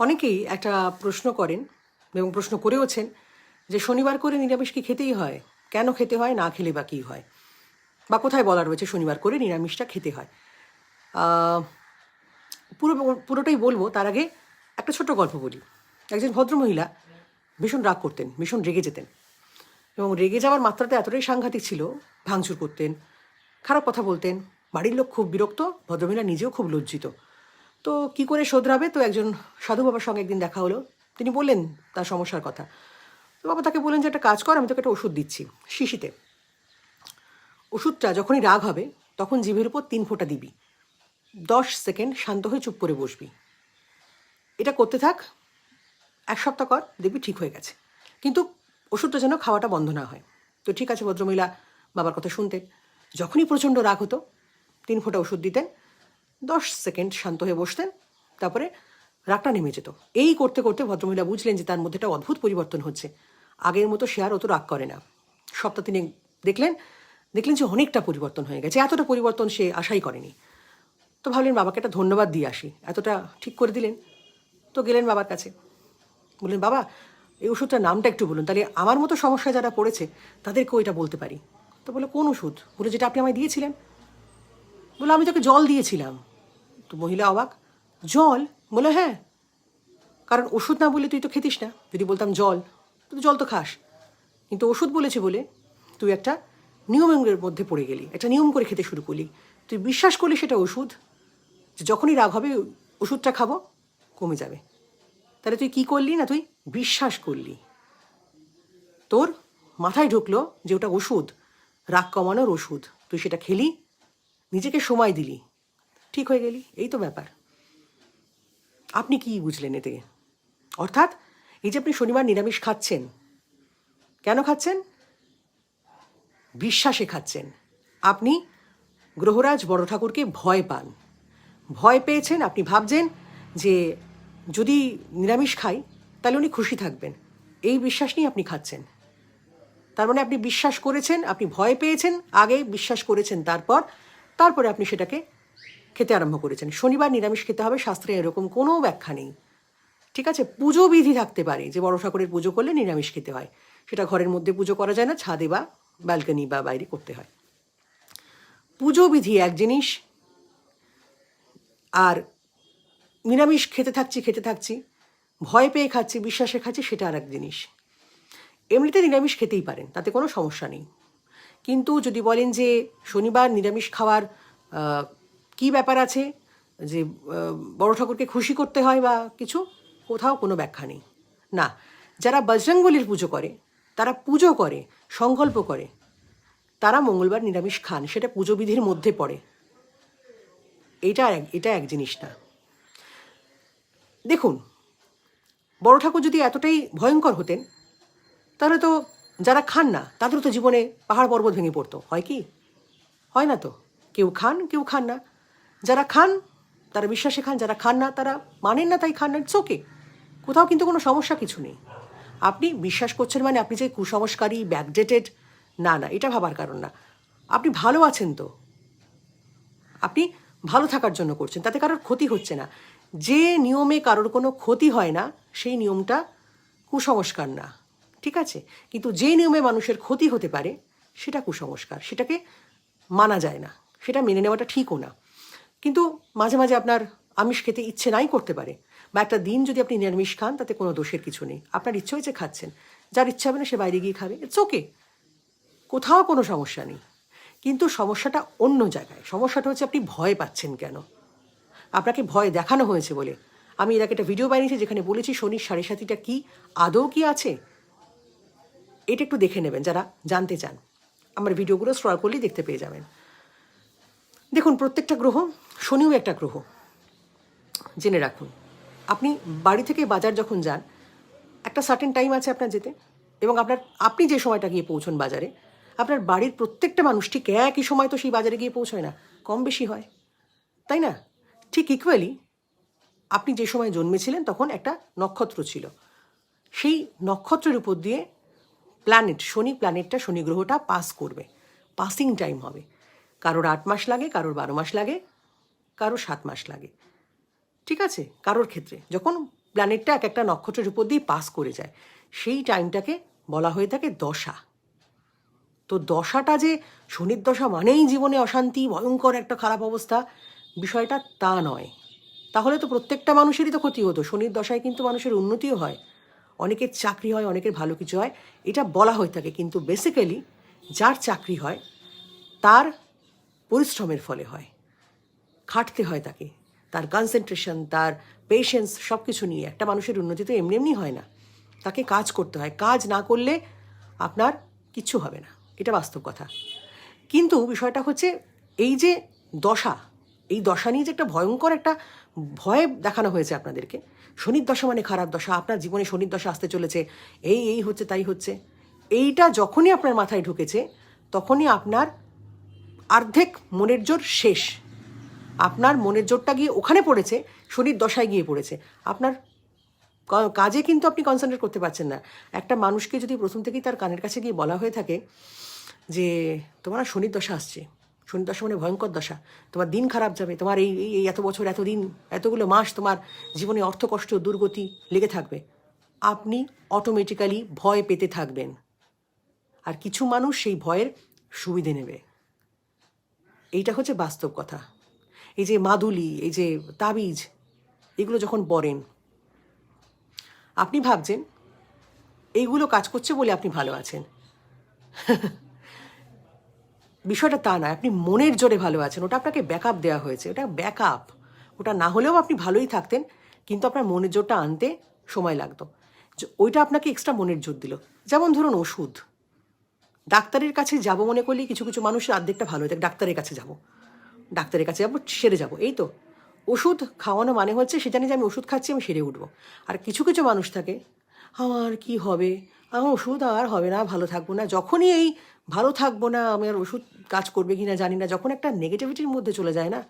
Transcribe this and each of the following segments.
অনেকেই একটা প্রশ্ন করেন এবং প্রশ্ন করেওছেন যে শনিবার করে নিরামিষ কি খেতেই হয়? কেন খেতে হয়? না খেলে বা কী হয়? বা কোথায় বলা রয়েছে শনিবার করে নিরামিষটা খেতে হয়? পুরো পুরোটাই বলব, তার আগে একটা ছোট গল্প বলি। একজন ভদ্রমহিলা ভীষণ রাগ করতেন, ভীষণ রেগে যেতেন এবং রেগে যাওয়ার মাত্রাটা এতটাই সাংঘাতিক ছিল, ভাঙচুর করতেন, খারাপ কথা বলতেন, বাড়ির লোক খুব বিরক্ত, ভদ্রমহিলা নিজেও খুব লজ্জিত। তো কি করে শোধরাবে? তো একজন সাধু বাবার সঙ্গে একদিন দেখা হলো। তিনি বললেন তার সমস্যার কথা। তো বাবা তাকে বললেন যে, একটা কাজ কর, আমি তোকে একটা ওষুধ দিচ্ছি শিশিতে। ওষুধটা যখনই রাগ হবে, তখন জিভের উপর তিন ফোঁটা দিবি। দশ সেকেন্ড শান্ত হয়ে চুপ করে বসবি। এটা করতে থাক, এক সপ্তাহ কর, দেখবি ঠিক হয়ে গেছে। কিন্তু ওষুধটা যেন খাওয়াটা বন্ধ না হয়। তো ঠিক আছে ভদ্রমহিলা, বাবার কথা শুনতেন। যখনই প্রচণ্ড রাগ হতো, তিন ফোঁটা ওষুধ দিতেন দশ সেকেন্ড শান্ত হয়ে বসতেন, তারপরে রাগটা নেমে যেত। এই করতে করতে ভদ্রমহিলা বুঝলেন যে তার মধ্যে একটা অদ্ভুত পরিবর্তন হচ্ছে। আগের মতো সে আর অত রাগ করে না। সপ্তাহ তিনি দেখলেন দেখলেন যে অনেকটা পরিবর্তন হয়ে গেছে। এতটা পরিবর্তন সে আশাই করেনি। তো ভাবলেন, বাবাকে একটা ধন্যবাদ দিয়ে আসি। এতটা ঠিক করে দিলেন? তো গেলেন বাবার কাছে। বললেন, বাবা, এই ওষুধটার নামটা একটু বলুন। তাহলে আমার মতো সমস্যা যারা পড়েছে, তাদেরকেও এটা বলতে পারি। তো বলে কোন ওষুধ? বলে, যেটা আপনি আমায় দিয়েছিলেন। বলে আমি তোকে জল দিয়েছিলাম। তো মহিলা অবাক। জল? বলে হ্যাঁ। কারণ ওষুধ না বলে তুই তো খেতিস না। যদি বলতাম, জল। তুই জল তো খাস। কিন্তু ওষুধ বলেছে বলে তুই একটা নিয়মের মধ্যে পড়ে গেলি। একটা নিয়ম করে খেতে শুরু করলি। তুই বিশ্বাস করলি সেটা ওষুধ? যে যখনই রাগ হবে, ওষুধটা খাব, কমে যাবে। তাহলে তুই কি করলি না তুই বিশ্বাস করলি? তোর মাথায় ঢুকলো যে ওটা ওষুধ। রাগ কমানোর ওষুধ। তুই সেটা খেলি, নিজেকে সময় দিলি। ঠিক হয়ে গেলি? এই তো ব্যাপার। আপনি কি বুঝলেন এতে? অর্থাৎ, এই যে আপনি শনিবার নিরামিষ খাচ্ছেন, কেন খাচ্ছেন? বিশ্বাসে খাচ্ছেন। আপনি গ্রহরাজ বড় ঠাকুরকে ভয় পান। ভয় পেয়েছেন, আপনি ভাবছেন যে যদি নিরামিষ খাই, তাহলে উনি খুশি থাকবেন। এই বিশ্বাস নিয়ে আপনি খাচ্ছেন। তার মানে আপনি বিশ্বাস করেছেন, আপনি ভয় পেয়েছেন, আগে বিশ্বাস করেছেন, তারপর, তারপরে আপনি সেটাকে খেতে আরম্ভ করেছেন। শনিবার নিরামিষ খেতে হবে, শাস্ত্রে এরকম কোনো ব্যাখ্যা নেই। ঠিক আছে? পুজো বিধি থাকতে পারে যে বড় ঠাকুরের পুজো করলে নিরামিষ খেতে হয়। সেটা ঘরের মধ্যে পুজো করা যায় না, ছাদে বা ব্যালকনি বা বাইরে করতে হয়। পুজো বিধি এক জিনিস, আর নিরামিষ খেতে থাকছি খেতে থাকছি, ভয় পেয়ে খাচ্ছি, বিশ্বাসে খাচ্ছি, সেটা আর এক জিনিস। এমনিতে নিরামিষ খেতেই পারেন, তাতে কোনো সমস্যা নেই। কিন্তু যদি বলেন যে শনিবার নিরামিষ খাওয়ার কি ব্যাপার আছে? যে বড় ঠাকুরকে খুশি করতে হয় বা কিছু? কোথাও কোনো ব্যাখ্যা নেই। না, যারা বজরঙ্গলির পুজো করে, তারা পুজো করে, সংকল্প করে, তারা মঙ্গলবার নিরামিষ খান, সেটা পুজো বিধির মধ্যে পড়ে। এটা এটা এক জিনিস না। দেখুন, বড় ঠাকুর যদি এতটাই ভয়ঙ্কর হতেন, তাহলে তো যারা খান না, তাদেরও তো জীবনে পাহাড় পর্বত ভেঙে পড়তো, হয় কি? হয় না তো? কেউ খান কেউ খান না। যারা খান, তারা বিশ্বাসে খান, যারা খান না, তারা মানেন না, তাই খান না ইটস ওকে কোথাও কিন্তু কোনো সমস্যা কিছু নেই। আপনি বিশ্বাস করছেন মানে আপনি যে কুসংস্কারী ব্যাকডেটেড না না, এটা ভাবার কারণ না। আপনি ভালো আছেন তো। আপনি ভালো থাকার জন্য করছেন, তাতে কারোর ক্ষতি হচ্ছে না। যে নিয়মে কারোর কোনো ক্ষতি হয় না, সেই নিয়মটা কুসংস্কার না, ঠিক আছে? কিন্তু যে নিয়মে মানুষের ক্ষতি হতে পারে, সেটা কুসংস্কার, সেটাকে মানা যায় না, সেটা মেনে নেওয়াটা ঠিকও না। কিন্তু মাঝে মাঝে আপনার আমিষ খেতে ইচ্ছে নাই করতে পারে। বা একটা দিন যদি আপনি নিরামিষ খান, তাতে কোনো দোষের কিছু নেই। আপনার ইচ্ছে হয়েছে খাচ্ছেন। যার ইচ্ছা হবে না, সে বাইরে গিয়ে খাবে। ইটস ওকে কোথাও কোনো সমস্যা নেই। কিন্তু সমস্যাটা অন্য জায়গায়। সমস্যাটা হচ্ছে আপনি ভয় পাচ্ছেন কেন? আপনাকে ভয় দেখানো হয়েছে বলে। আমি এর একটা ভিডিও বানিয়েছি যেখানে বলেছি শনির সাড়ে সাতিটা কি? আদৌ কি আছে? এটা একটু দেখে নেবেন, যারা জানতে চান। আমার ভিডিওগুলো স্ক্রল করলেই দেখতে পেয়ে যাবেন। দেখুন, প্রত্যেকটা গ্রহ শনিও একটা গ্রহ। জেনে রাখুন, আপনি বাড়ি থেকে বাজার যখন যান, একটা সার্টেন টাইম আছে আপনার যেতে, এবং আপনার, আপনি যে সময়টা গিয়ে পৌঁছন বাজারে, আপনার বাড়ির প্রত্যেকটা মানুষ ঠিক একই সময় তো সেই বাজারে গিয়ে পৌঁছয় না, কম বেশি হয়। তাই না? ঠিক ইকুয়ালি আপনি যে সময় জন্মেছিলেন তখন একটা নক্ষত্র ছিল। সেই নক্ষত্রের উপর দিয়ে প্ল্যানেট শনি প্ল্যানেটটা শনি গ্রহটা পাস করবে। পাসিং টাইম হবে। কারোর আট মাস লাগে, কারোর বারো মাস লাগে কারোর সাত মাস লাগে। ঠিক আছে? কারোর ক্ষেত্রে। যখন প্ল্যানেটটা এক একটা নক্ষত্রের উপর দিয়ে পাস করে যায়, সেই টাইমটাকে বলা হয়ে থাকে দশা। তো দশাটা যে শনির দশা মানেই জীবনে অশান্তি, ভয়ঙ্কর একটা খারাপ অবস্থা, বিষয়টা তা নয়। তাহলে তো প্রত্যেকটা মানুষেরই তো ক্ষতি হতো। শনির দশায় কিন্তু মানুষের উন্নতিও হয়। অনেকের চাকরি হয়, অনেকের ভালো কিছু হয়, এটা বলা হয়ে থাকে। কিন্তু বেসিক্যালি যার চাকরি হয়, তার পরিশ্রমের ফলে হয়। খাটতে হয় তাকে। তার কনসেন্ট্রেশন তার পেশেন্স সব কিছু নিয়ে। একটা মানুষের উন্নতি তো এমনি এমনি হয় না। তাকে কাজ করতে হয়। কাজ না করলে আপনার কিচ্ছু হবে না। এটা বাস্তব কথা। কিন্তু বিষয়টা হচ্ছে এই যে দশা, এই দশা নিয়ে যে একটা ভয়ঙ্কর একটা ভয় দেখানো হয়েছে আপনাদেরকে। শনির দশা মানে খারাপ দশা। আপনার জীবনে শনির দশা আসতে চলেছে। এই এই হচ্ছে, তাই হচ্ছে। এইটা যখনই আপনার মাথায় ঢুকেছে, তখনই আপনার অর্ধেক মনের জোর শেষ। আপনার মনের জোরটা গিয়ে ওখানে পড়েছে, শনির দশায় গিয়ে পড়েছে। আপনার কাজে কিন্তু আপনি কনসেন্ট্রেট করতে পারছেন না। একটা মানুষকে যদি প্রথম থেকেই তার কানের কাছে গিয়ে বলা হয়ে থাকে যে, তোমার শনির দশা আসছে। শনির দশা মানে ভয়ঙ্কর দশা। তোমার দিন খারাপ যাবে। তোমার এই, এই- এত বছর এত দিন এতগুলো মাস তোমার জীবনে অর্থ কষ্ট, দুর্গতি লেগে থাকবে। আপনি অটোমেটিক্যালি ভয় পেতে থাকবেন। আর কিছু মানুষ সেই ভয়ের সুবিধে নেবে। এইটা হচ্ছে বাস্তব কথা। এই যে মাদুলি, এই যে তাবিজ, এগুলো যখন পড়েন আপনি ভাবছেন, এইগুলো কাজ করছে বলে আপনি ভালো আছেন? বিষয়টা তা নয়, আপনি মনের জোরে ভালো আছেন। ওটা আপনাকে ব্যাকআপ দেওয়া হয়েছে। ওটা ব্যাকআপ ওটা না হলেও আপনি ভালোই থাকতেন, কিন্তু আপনার মনের জোরটা আনতে সময় লাগতো। ওইটা আপনাকে এক্সট্রা মনের জোর দিল। যেমন ধরুন ওষুধ। ডাক্তারের কাছে যাব মনে করলেই কিছু কিছু মানুষের অর্ধেকটা ভালো হয়ে থাকে, ডাক্তারের কাছে যাব। ডাক্তারের কাছে যাব, সেরে যাব। এই তো। ওষুধ খাওয়ানো মানে হচ্ছে, সে জানি যে আমি ওষুধ খাচ্ছি, আমি সেরে উঠবো। আর কিছু কিছু মানুষ থাকে, আমার কি হবে? আমার ওষুধ আর হবে না, ভালো থাকব না। যখনই এই ভালো থাকব না, আমি আর ওষুধ কাজ করবে কি না জানি না, যখন একটা নেগেটিভিটির মধ্যে চলে যায় না,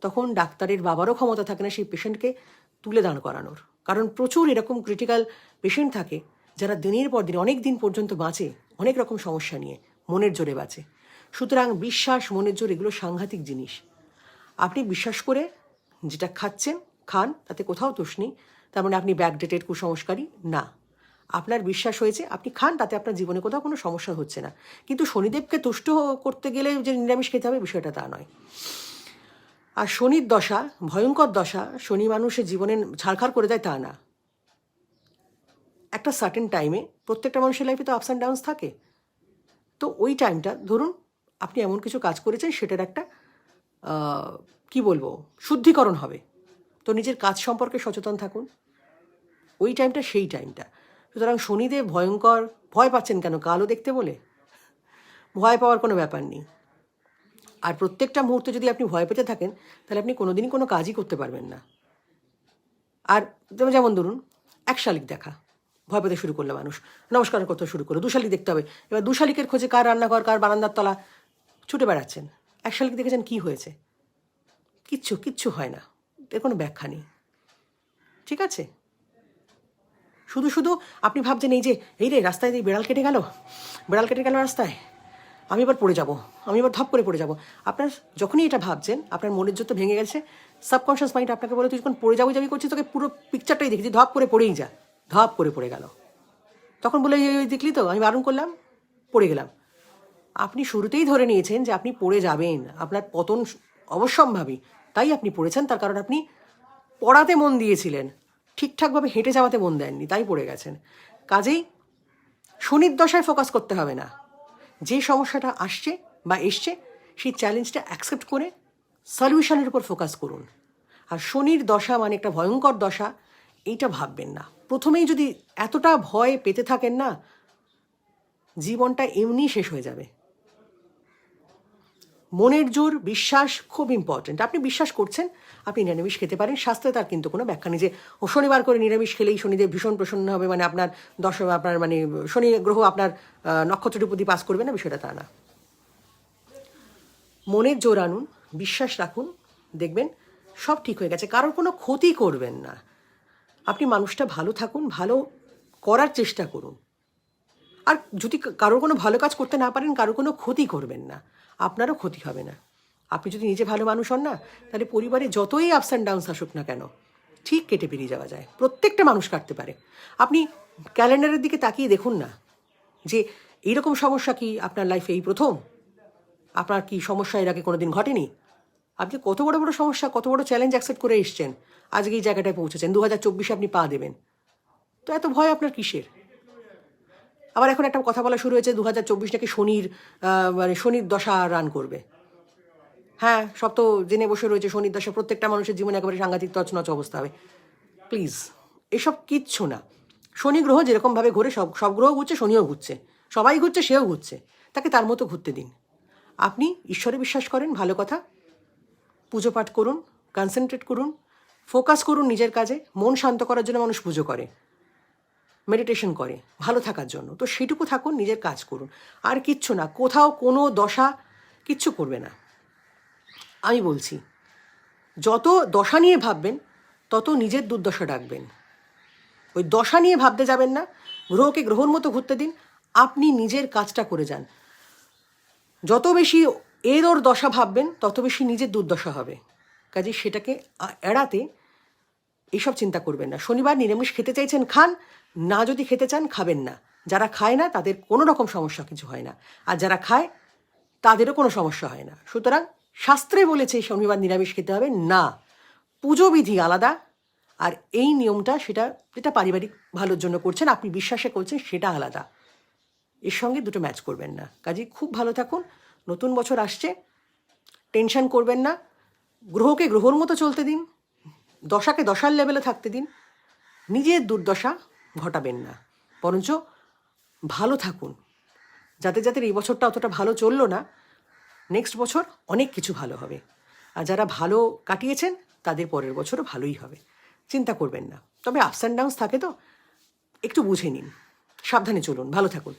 তখন ডাক্তারের বাবারও ক্ষমতা থাকে না সেই পেশেন্টকে তুলে দাঁড় করানোর। কারণ প্রচুর এরকম ক্রিটিক্যাল পেশেন্ট থাকে, যারা দিনের পর দিন, অনেক দিন পর্যন্ত বাঁচে, অনেক রকম সমস্যা নিয়ে, মনের জোরে বাঁচে। সুতরাং বিশ্বাস, মনের জোর এগুলো সাংঘাতিক জিনিস। আপনি বিশ্বাস করে যেটা খাচ্ছেন, খান, তাতে কোথাও দোষ নেই। তার মানে আপনি ব্যাকডেটেড কুসংস্কারী? না। আপনার বিশ্বাস হয়েছে, আপনি খান, তাতে আপনার জীবনে কোথাও কোনো সমস্যা হচ্ছে না। কিন্তু শনিদেবকে তুষ্ট করতে গেলে যে নিরামিষ খেতে হবে, বিষয়টা তা নয়। আর শনির দশা, ভয়ঙ্কর দশা, শনি মানুষের জীবনে ছাড়খাড় করে দেয় তা না। একটা সার্টেন টাইমে প্রত্যেকটা মানুষের লাইফে তো আপস অ্যান্ড ডাউনস থাকে। তো ওই টাইমটা ধরুন আপনি এমন কিছু কাজ করেছেন, সেটার একটা কি বলব, শুদ্ধিকরণ হবে। তো নিজের কাজ সম্পর্কে সচেতন থাকুন। ওই টাইমটা সেই টাইমটা। সুতরাং শনিদেব ভয়ঙ্কর, ভয় পাচ্ছেন কেন কালো দেখতে বলে? ভয় পাওয়ার কোনো ব্যাপার নেই। আর প্রত্যেকটা মুহূর্তে যদি আপনি ভয় পেতে থাকেন, তাহলে আপনি কোনোদিনই কোনো কাজই করতে পারবেন না। আর যেমন ধরুন, এক শালিক দেখা। ভয় পেতে শুরু করল মানুষ। নমস্কার করতে শুরু করল। দুশালিক দেখতে হবে। এবার দুশালিকের খোঁজে কার রান্নাঘর, কার বারান্দার তলা? ছুটে বেড়াচ্ছেন। এক শালিক দেখেছেন কি হয়েছে? কিচ্ছু কিচ্ছু হয় না। এর কোনো ব্যাখ্যা নেই। ঠিক আছে? শুধু শুধু আপনি ভাবছেন এই যে এই রে রাস্তায় এই বেড়াল কেটে গেল? বেড়াল কেটে গেল রাস্তায়? আমি এবার পড়ে যাব। আমি এবার ধপ করে পড়ে যাব। আপনার যখনই এটা ভাবছেন আপনার মনের জোর তো ভেঙে গেছে। সাবকনশিয়াস মাইন্ড আপনাকে বলে তুই যখন পড়ে যাব যাবি করছিস তোকে পুরো পিকচারটাই দেখেছি। ধপ করে পড়েই যা। ধপ করে পড়ে গেল। তখন বলে "এই, ওই দেখলি তো? আমি বারণ করলাম পড়ে গেলাম। আপনি শুরুতেই ধরে নিয়েছেন যে আপনি পড়ে যাবেন, আপনার পতন অবশ্যম্ভাবী। তাই আপনি পড়েছেন, তার কারণ আপনি পড়াতে মন দিয়েছিলেন। ঠিকঠাকভাবে হেঁটে যাওয়াতে মন দেননি, তাই পড়ে গেছেন। কাজেই শনির দশায় ফোকাস করতে হবে না। যে সমস্যাটা আসছে বা এসছে, সেই চ্যালেঞ্জটা অ্যাকসেপ্ট করে সলিউশনের উপর ফোকাস করুন। আর শনির দশা মানে একটা ভয়ঙ্কর দশা, এইটা ভাববেন না। প্রথমেই যদি এতটা ভয় পেতে থাকেন না, জীবনটা এমনি শেষ হয়ে যাবে। মনের জোর বিশ্বাস খুব ইম্পর্ট্যান্ট আপনি বিশ্বাস করছেন আপনি নিরামিষ খেতে পারেন। স্বাস্থ্যে তার কিন্তু কোনো ব্যাখ্যা নেই যে ও শনিবার করে নিরামিষ খেলেই শনিদেব ভীষণ প্রসন্ন হবে মানে আপনার দশ আপনার মানে শনি গ্রহ আপনার আহ, নক্ষত্রের প্রতি পাস করবে না বিষয়টা তা না। মনের জোর আনুন বিশ্বাস রাখুন দেখবেন সব ঠিক হয়ে গেছে। কারোর কোনো ক্ষতি করবেন না। আপনি মানুষটা ভালো থাকুন ভালো করার চেষ্টা করুন। আর যদি কারোর কোনো ভালো কাজ করতে না পারেন কারোর কোনো ক্ষতি করবেন না। আপনারও ক্ষতি হবে না। আপনি যদি নিজে ভালো মানুষ হন না, তাহলে পরিবারে যতই আপস অ্যান্ড ডাউনস আসুক না কেন, ঠিক কেটে বেরিয়ে যাওয়া যায়। প্রত্যেকটা মানুষ কাটতে পারে। আপনি ক্যালেন্ডারের দিকে তাকিয়ে দেখুন না যে এইরকম সমস্যা কি আপনার লাইফে এই প্রথম? আপনার কি সমস্যা এর আগে কোনোদিন ঘটেনি? আপনি কত বড় বড় সমস্যা, কত বড় চ্যালেঞ্জ অ্যাকসেপ্ট করে এসছেন, আজকে এই জায়গাটায় পৌঁছেছেন দু হাজার চব্বিশে আপনি পা দেবেন। তো এত ভয় আপনার কিসের? আবার এখন একটা কথা বলা শুরু হয়েছে দু হাজার চব্বিশ নাকি শনির মানে শনির দশা রান করবে। হ্যাঁ সব তো জেনে বসে রয়েছে, শনির দশা প্রত্যেকটা মানুষের জীবনে একেবারে সাংঘাতিক তছনছ অবস্থা হবে। প্লিজ এসব কিচ্ছু না। শনি গ্রহ যেরকমভাবে ঘুরে, সব সব গ্রহ ঘুরছে, শনিও ঘুরছে। সবাই ঘুরছে, সেও ঘুরছে। তাকে তার মতো ঘুরতে দিন। আপনি ঈশ্বরে বিশ্বাস করেন, ভালো কথা। পুজো পাঠ করুন কনসেন্ট্রেট করুন ফোকাস করুন নিজের কাজে, মন শান্ত করার জন্য মানুষ পুজো করে। মেডিটেশন করে, ভালো থাকার জন্য। তো সেটুকু থাকুন, নিজের কাজ করুন। আর কিচ্ছু না, কোথাও কোনো দশা কিচ্ছু করবে না। আমি বলছি, যত দশা নিয়ে ভাববেন, তত নিজের দুর্দশা ডাকবেন। ওই দশা নিয়ে ভাবতে যাবেন না, গ্রহকে গ্রহর মতো ঘুরতে দিন, আপনি নিজের কাজটা করে যান। যত বেশি এর ওর দশা ভাববেন, তত বেশি নিজের দুর্দশা হবে। কাজে সেটাকে এড়াতে এইসব চিন্তা করবেন না। শনিবার নিরামিষ খেতে চাইছেন, খান না যদি খেতে চান, খাবেন না। যারা খায় না, তাদের কোনো রকম সমস্যা কিছু হয় না। আর যারা খায়, তাদেরও কোনো সমস্যা হয় না। সুতরাং শাস্ত্রে বলেছে, শনিবার নিরামিষ খেতে হবে। না, পুজো বিধি আলাদা। আর এই নিয়মটা, সেটা যেটা পারিবারিক ভালোর জন্য করছেন, আপনি বিশ্বাসে করছেন, সেটা আলাদা। এর সঙ্গে দুটো ম্যাচ করবেন না। কাজে, খুব ভালো থাকুন। নতুন বছর আসছে। টেনশন করবেন না। গ্রহকে গ্রহর মতো চলতে দিন। দশাকে দশার লেভেলে থাকতে দিন। নিজের দুর্দশা ঘটাবেন না। বরঞ্চ ভালো থাকুন। যাদের যাদের এই বছরটা অতটা ভালো চলল না নেক্সট বছর অনেক কিছু ভালো হবে। আর যারা ভালো কাটিয়েছেন, তাদের পরের বছরও ভালোই হবে। চিন্তা করবেন না। তবে আপস অ্যান্ড ডাউন্স থাকে তো, একটু বুঝে নিন। সাবধানে চলুন। ভালো থাকুন।